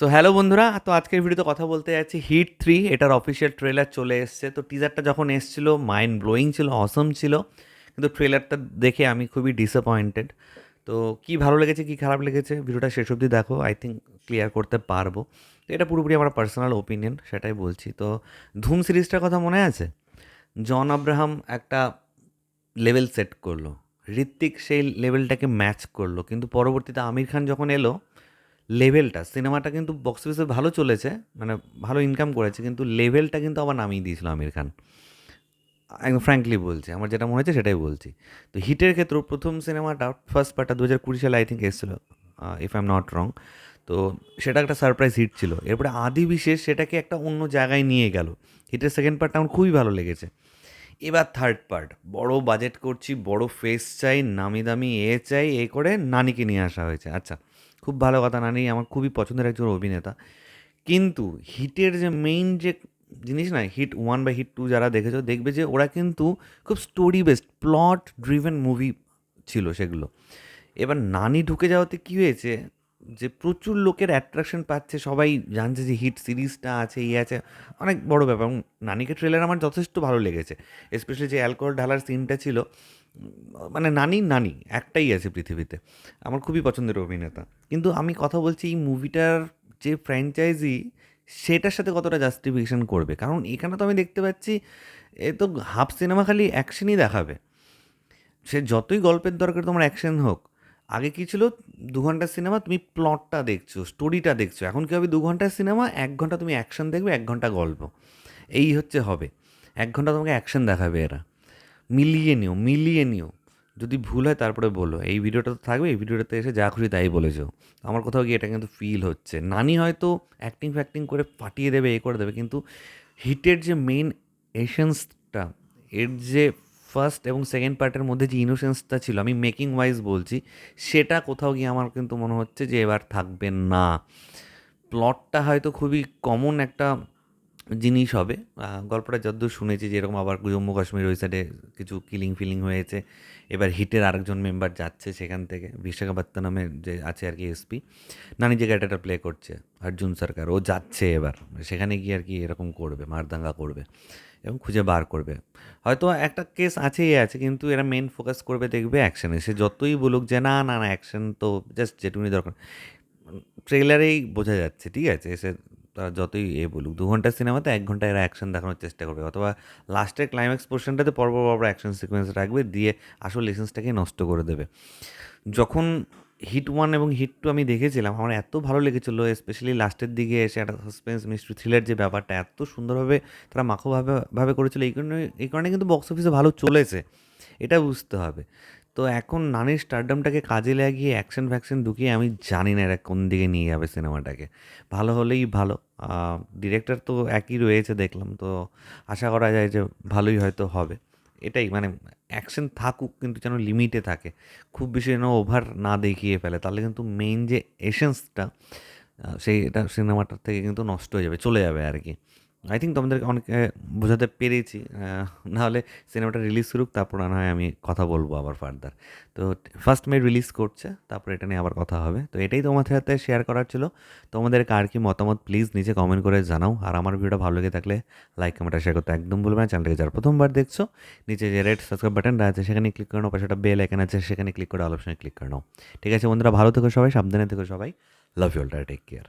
So hello বন্ধুরা, তো আজকের ভিডিওতে কথা বলতে যাচ্ছি হিট থ্রি এটার অফিসিয়াল ট্রেলার চলে এসছে। তো টিজারটা যখন এসছিল মাইন্ড ব্লোয়িং ছিল অসম ছিল, কিন্তু ট্রেলারটা দেখে আমি খুবই ডিসঅ্যাপয়েন্টেড তো কি ভালো লেগেছে, কি খারাপ লেগেছে, ভিডিওটা শেষ অবধি দেখো আই থিঙ্ক ক্লিয়ার করতে পারব। তো এটা পুরোপুরি আমার পার্সোনাল ওপিনিয়ন সেটাই বলছি। তো ধুম সিরিজটার কথা মনে আছে? জন আব্রাহাম একটা লেভেল সেট করল ঋত্বিক সেই লেভেলটাকে ম্যাচ করল, কিন্তু পরবর্তীতে আমির খান যখন এলো লেভেলটা, সিনেমাটা কিন্তু বক্স অফিসে ভালো চলেছে মানে ভালো ইনকাম করেছে, কিন্তু লেভেলটা কিন্তু আবার নামিয়ে দিয়েছিল আমির খান। একদম ফ্র্যাঙ্কলি বলছি, আমার যেটা মনে হচ্ছে সেটাই বলছি। তো হিটের ক্ষেত্রেও প্রথম সিনেমাটা ফার্স্ট পার্টটা দু হাজার কুড়ি সালে আই থিঙ্ক এসেছিল if I am not wrong তো সেটা একটা সারপ্রাইজ হিট ছিল। এরপরে আদি বিশেষ সেটাকে একটা অন্য জায়গায় নিয়ে গেল। হিটের সেকেন্ড পার্টটা আমার খুবই ভালো লেগেছে। এবার থার্ড পার্ট বড় বাজেট করছি, বড় ফেস চাই, নামি দামি এ চাই, এ করে নানিকে নিয়ে আসা হয়েছে। আচ্ছা খুব ভালো কথা, নানি, আমার খুবই পছন্দের একজন অভিনেতা। কিন্তু হিটের যে মেইন যে জিনিস না হিট ওয়ান বা হিট টু যারা দেখেছ, দেখবে যে ওরা কিন্তু খুব story based plot driven movie ছিল সেগুলো। এবার নানি ঢুকে যাওয়াতে কী হয়েছে যে প্রচুর লোকের অ্যাট্রাকশন পাচ্ছে, সবাই জানছে যে হিট সিরিজটা আছে ইয়ে আছে, অনেক বড় ব্যাপার এবং নানিকে ট্রেলার আমার যথেষ্ট ভালো লেগেছে স্পেশালি যে অ্যালকোহল ঢালার সিনটা ছিল মানে নানি নানি, একটাই আছে পৃথিবীতে, আমার খুবই পছন্দের অভিনেতা, কিন্তু আমি কথা বলছি এই মুভিটার যে ফ্র্যাঞ্চাইজি সেটার সাথে কতটা জাস্টিফিকেশন করবে? কারণ এখানে তো আমি দেখতে পাচ্ছি, এ তো হাফ সিনেমা খালি অ্যাকশনই দেখাবে, সে যতই গল্পের দরকার তোমার অ্যাকশন হোক আগে কী ছিল? দু ঘণ্টার সিনেমা তুমি প্লটটা দেখছ স্টোরিটা দেখছ। এখন কী হবে? দু ঘণ্টার সিনেমা, এক ঘণ্টা তুমি অ্যাকশন দেখবে, এক ঘণ্টা গল্প। এই হচ্ছে হবে। এক ঘণ্টা তোমাকে অ্যাকশন দেখাবে এরা। মিলিয়ে নিও মিলিয়ে নিও। যদি ভুল হয় তারপরে বলো। এই ভিডিওটা তো থাকবে, এই ভিডিওটাতে এসে যা খুশি তাই বলেছ। আমার কোথাও গিয়ে এটা কিন্তু ফিল হচ্ছে। নানি হয়তো অ্যাক্টিং ফ্যাক্টিং করে ফাটিয়ে দেবে, এ করে দেবে, কিন্তু হিটের যে মেন এসেন্সটা এর যে ফার্স্ট এবং সেকেন্ড পার্টের মধ্যে যে ইনোসেন্সটা ছিল, আমি মেকিং ওয়াইজ বলছি, সেটা কোথাও গিয়ে আমার কিন্তু মনে হচ্ছে যে এবার থাকবে না। প্লটটা হয়তো খুবই কমন একটা জিনিস হবে। গল্পটা যদ্দূর শুনেছি যে এরকম আবার জম্মু কাশ্মীর ওই সাইডে কিছু কিলিং ফিলিং হয়েছে। এবার হিটের আরেকজন মেম্বার যাচ্ছে সেখান থেকে বিশাখাপাত্তা নামে যে আছে আর কি এসপি নানি যে ক্যারেক্টারটা প্লে করছে, অর্জুন সরকার, ও যাচ্ছে এবার। সেখানে গিয়ে আর কি এরকম করবে, মারদাঙ্গা করবে এবং খুঁজে বার করবে। হয়তো একটা কেস আছেই আছে, কিন্তু এরা মেন ফোকাস করবে, দেখবে অ্যাকশানে সে যতই বলুক যে না না না অ্যাকশন তো জাস্ট যেটুকুনি দরকার। ট্রেলারেই বোঝা যাচ্ছে, ঠিক আছে? এসে তারা যতই এ বলুক, দু ঘণ্টার সিনেমাতে এক ঘণ্টা এরা অ্যাকশন দেখানোর চেষ্টা করবে। অথবা লাস্টের ক্লাইম্যাক্স পোর্শনটাতে পরপর পরপর অ্যাকশন সিকোয়েন্স রাখবে, দিয়ে আসল লেসেন্সটাকে নষ্ট করে দেবে। যখন হিট ওয়ান এবং হিট টু আমি দেখেছিলাম, আমার এত ভালো লেগেছিলো স্পেশালি লাস্টের দিকে এসে একটা সাসপেন্স মিস্ট্রি থ্রিলার যে ব্যাপারটা, এত সুন্দরভাবে তারা মাখোভাবে, ভাবে করেছিল। এই কারণে এই কারণে কিন্তু বক্স অফিসে ভালো চলেছে। এটা বুঝতে হবে। তো এখন নানির স্টারডামটাকে কাজে লাগিয়ে অ্যাকশন ফ্যাকশন ঢুকিয়ে আমি জানি না এরা কোন দিকে নিয়ে যাবে সিনেমাটাকে ভালো হলেই ভালো। ডিরেক্টর তো একই রয়েছে দেখলাম, তো আশা করা যায় যে ভালোই হয়তো হবে। এটাই মানে অ্যাকশন থাকুক, কিন্তু যেন লিমিটে থাকে। খুব বেশি যেন ওভার না দেখিয়ে ফেলে, তাহলে কিন্তু মেইন যে এসেন্সটা সেইটা সিনেমাটার থেকে কিন্তু নষ্ট হয়ে যাবে, চলে যাবে আর কি। আই থিঙ্ক তোমাদেরকে অনেকে বোঝাতে পেরেছি। নাহলে সিনেমাটা রিলিজ করুক তারপর না হয় আমি কথা বলব আবার ফার্দার তো ফার্স্ট মে রিলিজ করছে, তারপর এটা নিয়ে আবার কথা হবে। তো এটাই তোমাদের সাথে শেয়ার করার ছিল। তোমাদের কার কি মতামত প্লিজ নিচে কমেন্ট করে জানাও। আর আমার ভিডিওটা ভালো লেগে থাকলে লাইক কমেন্টটা শেয়ার করতে একদম বলবে না। চ্যানেলটাকে যারা প্রথমবার দেখছ, নিচে যে রেড সাবস্ক্রাইব বাটনটা আছে, সেখানে ক্লিক করে নাও, পাশে একটা বেল আইকন আছে, সেখানে ক্লিক করে অপশনে ক্লিক করে নাও। ঠিক আছে বন্ধুরা, ভালো থেকো সবাই, সাবধানে থেকো সবাই। Love you all take care